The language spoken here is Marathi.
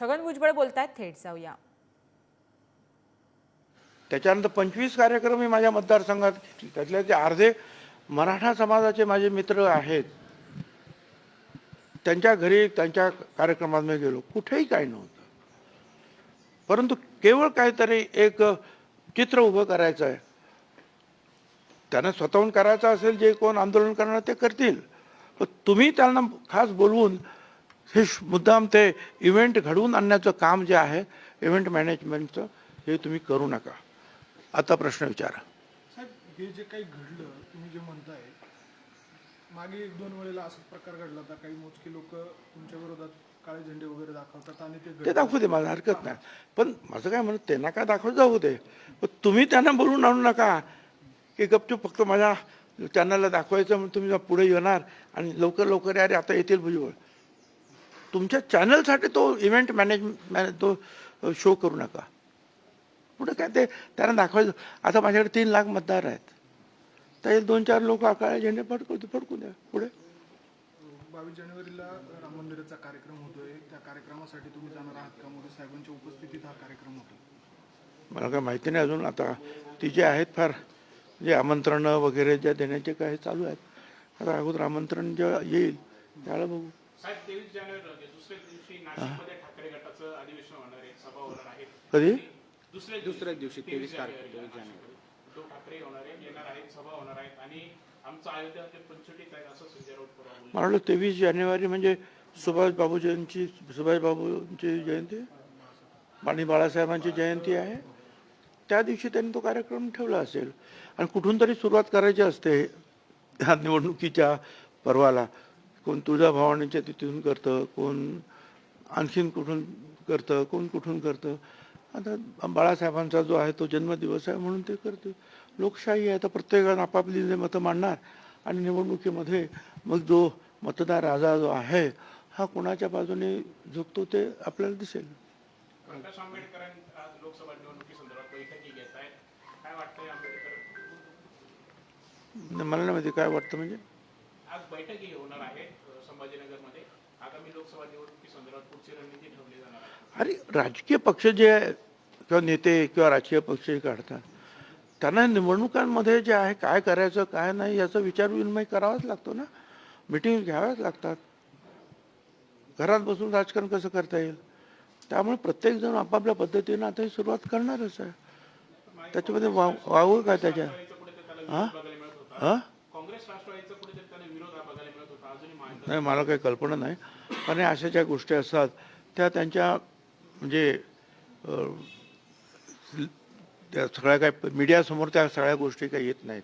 छगन भुजबळ बोलतायत थेट जाऊया. त्याच्यानंतर पंचवीस कार्यक्रम मी माझ्या मतदारसंघात त्यातले ते अर्धे मराठा समाजाचे माझे मित्र आहेत त्यांच्या घरी त्यांच्या कार्यक्रमात मी गेलो. कुठेही काही नव्हतं. परंतु केवळ काहीतरी एक चित्र उभं करायचं आहे. त्यांना स्वतःहून करायचं असेल जे कोण आंदोलन करणार ते करतील. पण तुम्ही त्यांना खास बोलवून हे मुद्दाम ते इव्हेंट घडवून आणण्याचं काम जे आहे इव्हेंट मॅनेजमेंटचं हे तुम्ही करू नका. आता प्रश्न विचारा. साहेब हे जे काही घडलं तुम्ही जे म्हणताय मागे एक दोन वेळेला असाच प्रकार घडला होता काही मोजके लोक तुमच्या विरोधात काळे झेंडे वगैरे दाखवतात आणि ते. दाखवू दे मला हरकत नाही. पण माझं काय म्हणत त्यांना काय दाखवत जाऊ दे. पण तुम्ही त्यांना बोलून आणू नका. की गपचूप फक्त माझ्या चॅनलला दाखवायचं म्हणून तुम्ही पुढे येणार आणि लवकर लवकर अरे आता येतील भुजबळ. तुमच्या चॅनलसाठी तो इव्हेंट मॅनेज मॅने तो शो करू नका. पुढे काय ते त्यांना दाखवायचं. आता माझ्याकडे तीन लाख मतदार आहेत. तर दोन चार लोक काळे झेंडे फडकू फडकू द्या. पुढे. बावीस जानेवारीला राम मंदिराचा कार्यक्रम होतोय. त्या कार्यक्रमासाठी तुम्ही जाणार आहात का? मोदी साहेबांच्या उपस्थितीत हा कार्यक्रम होतो मला काय माहिती नाही अजून. आता ती जे आहेत फार जे आमंत्रणं वगैरे ज्या देण्याचे काय चालू आहेत. आता अगोदर आमंत्रण जेव्हा येईल त्यावेळेला बघू. साहेब तेवीस जानेवारी रोजी दुसऱ्या दिवशी नाशिकमध्ये ठाकरे गटाचं अधिवेशन होणार आहे सभा होणार आहे. कधी? दुसऱ्या दुसऱ्या दिवशी तेवीस तारखेला उद्धव ठाकरे होणार आहे येणार आहेत सभा होणार आहेत आणि आमचं अयोध्या ते पंचवटीत आहे असं संजय राऊत परवा बोलले. मला वाटलं तेवीस जानेवारी म्हणजे सुभाष बाबूजींची सुभाष बाबूंची जयंती? आणि बाळासाहेबांची जयंती आहे. त्या दिवशी त्यांनी तो कार्यक्रम ठेवला असेल. आणि कुठून तरी सुरुवात करायची असते ह्या निवडणुकीच्या पर्वाला. कोण तुळजाभवानीच्या तिथून करतं कोण आणखीन कुठून करतं कोण कुठून करतं. आता बाळासाहेबांचा जो आहे तो जन्मदिवस आहे म्हणून ते करते लोकशाही आहे तर प्रत्येकानं आपापली मतं मांडणार आणि निवडणुकीमध्ये मग जो मतदार राजा जो आहे हा कोणाच्या बाजूने झुकतो ते आपल्याला दिसेल. मला नाही माहिती काय वाटतं म्हणजे? आज बैठकी होणार आहेत अ, संभाजीनगरमध्ये. आगामी लोकसभा निवडणुकीसंदर्भात पुढची रणनीती ठरवली जाणार आहे. अरे राजकीय पक्ष जे आहे, किंवा नेते किंवा राजकीय पक्ष जे काढतात त्यांना निवडणुकांमध्ये जे आहे काय करायचं काय नाही याचा विचार विनिमय करावाच लागतो ना? मिटिंग घ्याव्याच लागतात. घरात बसून राजकारण कसं करता येईल? त्यामुळे प्रत्येकजण आपापल्या पद्धतीनं आता ही सुरुवात करणारच आहे. त्याच्यामध्ये वाव वावं काय त्याच्या? हा? हा? नाही मला काही कल्पना नाही. पण या अशा ज्या गोष्टी असतात त्या त्यांच्या म्हणजे त्या सगळ्या काय मीडियासमोर त्या सगळ्या गोष्टी काही येत नाहीत.